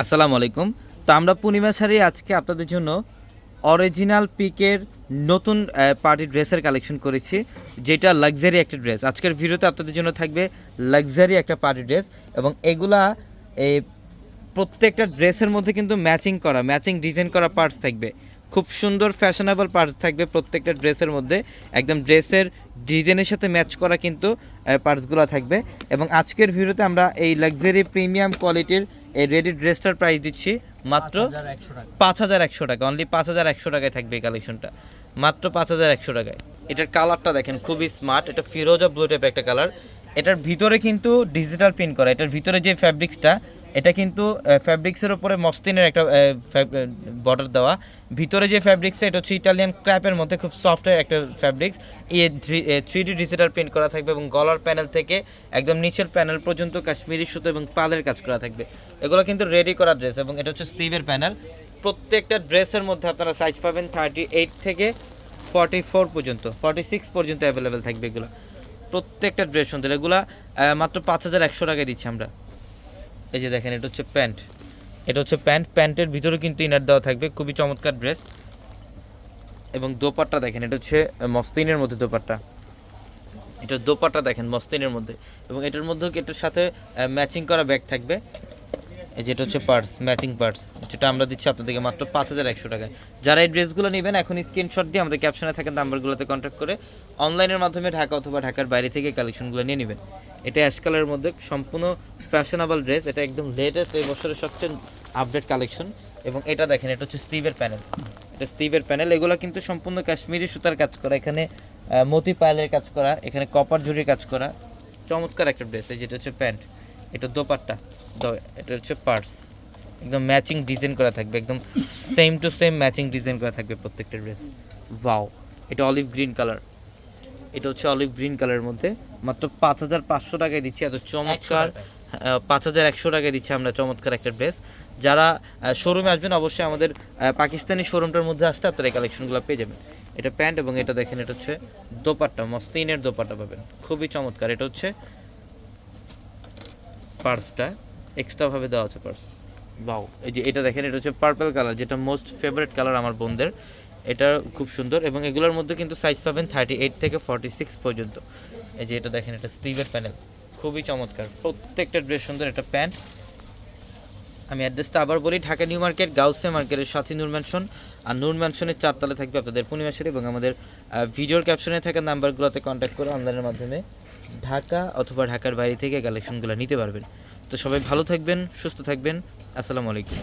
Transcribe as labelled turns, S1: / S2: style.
S1: আসসালামু আলাইকুম। তো আমরা পূর্ণিমা শাড়ি আজকে আপনাদের জন্য অরিজিনাল পিকের নতুন পার্টি ড্রেসের কালেকশন করেছি, যেটা লাক্সারি একটা ড্রেস আজকের ভিডিওতে আপনাদের জন্য থাকবে লাক্সারি একটা পার্টি ড্রেস এবং এগুলা এই প্রত্যেকটা ড্রেসের মধ্যে কিন্তু ম্যাচিং করা ম্যাচিং ডিজাইন করা পার্টস থাকবে। খুব সুন্দর ফ্যাশনেবল পার্টস থাকবে প্রত্যেকটা ড্রেসের মধ্যে। একদম ড্রেসের ডিজাইনের সাথে ম্যাচ করা কিন্তু পার্টসগুলো থাকবে। এবং আজকের ভিডিওতে আমরা এই লাক্সারি প্রিমিয়াম কোয়ালিটির এই রেডি ড্রেসটার প্রাইস দিচ্ছি মাত্র পাঁচ হাজার একশো টাকা। অনলি পাঁচ হাজার একশো টাকায় থাকবে এই কালেকশনটা মাত্র পাঁচ হাজার একশো টাকায়। এটার কালারটা দেখেন খুবই স্মার্ট এটা ফিরোজা ব্লু টাইপের একটা কালার এটার ভিতরে কিন্তু ডিজিটাল প্রিন্ট করা এটার ভিতরে যে ফ্যাব্রিক্সটা এটা কিন্তু ফ্যাব্রিক্সের উপরে মস্তিনের একটা বর্ডার দেওয়া। ভিতরে যে ফ্যাব্রিক্সটা এটা হচ্ছে ইটালিয়ান ক্র্যাপের মধ্যে খুব সফট একটা ফ্যাব্রিক্স এই থ্রি ডি ডিজিটাল প্রিন্ট করা থাকবে এবং গলার প্যানেল থেকে একদম নিচের প্যানেল পর্যন্ত কাশ্মীরি সুতো এবং পালের কাজ করা থাকবে। এগুলো কিন্তু রেডি করা ড্রেস এবং এটা হচ্ছে স্টিভের প্যানেল প্রত্যেকটা ড্রেসের মধ্যে আপনারা সাইজ পাবেন থার্টি এইট থেকে ফর্টি ফোর পর্যন্ত ফর্টি সিক্স পর্যন্ত অ্যাভেলেবেল থাকবে এগুলো। প্রত্যেকটা ড্রেস সুন্দর এগুলা মাত্র পাঁচ হাজার একশো টাকায় দিচ্ছি আমরা। এই যে দেখেন, এটা হচ্ছে প্যান্ট। এটা হচ্ছে প্যান্ট। প্যান্টের ভিতরে কিন্তু ইনার দেওয়া থাকবে। খুবই চমৎকার ড্রেস। এবং দোপাট্টা দেখেন, এটা হচ্ছে মস্তিনের মধ্যে দোপাট্টা। এটা দোপাট্টা দেখেন, মসলিনের মধ্যে। এবং এটার মধ্যে এটার সাথে ম্যাচিং করা ব্যাগ থাকবে? এই যেটা হচ্ছে পার্স ম্যাচিং পার্স। যেটা আমরা দিচ্ছি আপনাদেরকে মাত্র পাঁচ হাজার একশো টাকায়। যারা এই ড্রেসগুলো নেবেন, এখন স্ক্রিনশট দিয়ে আমাদের ক্যাপশনে থাকেন নাম্বারগুলোতে কন্ট্যাক্ট করে অনলাইনের মাধ্যমে ঢাকা অথবা ঢাকার বাইরে থেকে কালেকশনগুলো নিয়ে নেবেন। এটা অ্যাশ কালারের মধ্যে সম্পূর্ণ ফ্যাশনেবল ড্রেস এটা একদম লেটেস্ট এই বছরের সবচেয়ে আপডেট কালেকশন এবং এটা দেখেন, এটা হচ্ছে স্টিভের প্যানেল এটা স্টিভের প্যানেল এগুলো কিন্তু সম্পূর্ণ কাশ্মীরি সুতার কাজ করা। এখানে মতি পায়েলের কাজ করা, এখানে কপার ঝুড়ির কাজ করা। চমৎকার একটা ড্রেস এই যেটা হচ্ছে প্যান্ট এটা দোপাট্টা এটা হচ্ছে পার্স একদম ম্যাচিং ডিজাইন করা থাকবে, একদম same to same matching design করা থাকবে প্রত্যেকটা ড্রেস ওয়াও এটা অলিভ গ্রিন কালার এটা হচ্ছে অলিভ গ্রিন কালারের মধ্যে। মাত্র পাঁচ হাজার পাঁচশো টাকায় দিচ্ছি। এত চমৎকার পাঁচ হাজার একশো টাকায় দিচ্ছি আমরা চমৎকার একটা ড্রেস। যারা শোরুমে আসবেন অবশ্যই আমাদের পাকিস্তানি শোরুমটার মধ্যে আসতে আপনারা এই কালেকশনগুলো পেয়ে যাবেন। এটা প্যান্ট এবং এটা দেখেন এটা হচ্ছে দোপাট্টা মস্তিনের দোপাট্টা পাবেন। খুবই চমৎকার এটা হচ্ছে পার্সটা এক্সট্রাভাবে দেওয়া আছে পার্স বাউ এই যে এটা দেখেন এটা হচ্ছে পার্পল কালার যেটা মোস্ট ফেভারিট কালার আমার বোনদের। এটা খুব সুন্দর এবং এগুলোর মধ্যে কিন্তু সাইজ পাবেন থার্টি এইট থেকে ফর্টি সিক্স পর্যন্ত। এই যে এটা দেখেন, এটা স্টিভের প্যানেল খুবই চমৎকার। প্রত্যেকটা ড্রেস সুন্দর একটা প্যান্ট আমি অ্যাড্রেসটা আবার বলি, ঢাকা নিউ মার্কেট গাউসে মার্কেটের সাথে নূর ম্যানশন আর নূর ম্যানশনের চারতলা থাকবে আপনাদের পূর্ণিমাসের এবং আমাদের ভিডিওর ক্যাপশনে থাকা নাম্বারগুলোতে কন্ট্যাক্ট করে অনলাইনের মাধ্যমে ঢাকা অথবা ঢাকার বাইরে থেকে কালেকশনগুলো নিতে পারবেন। তো সবাই ভালো থাকবেন, সুস্থ থাকবেন। আসসালামু আলাইকুম।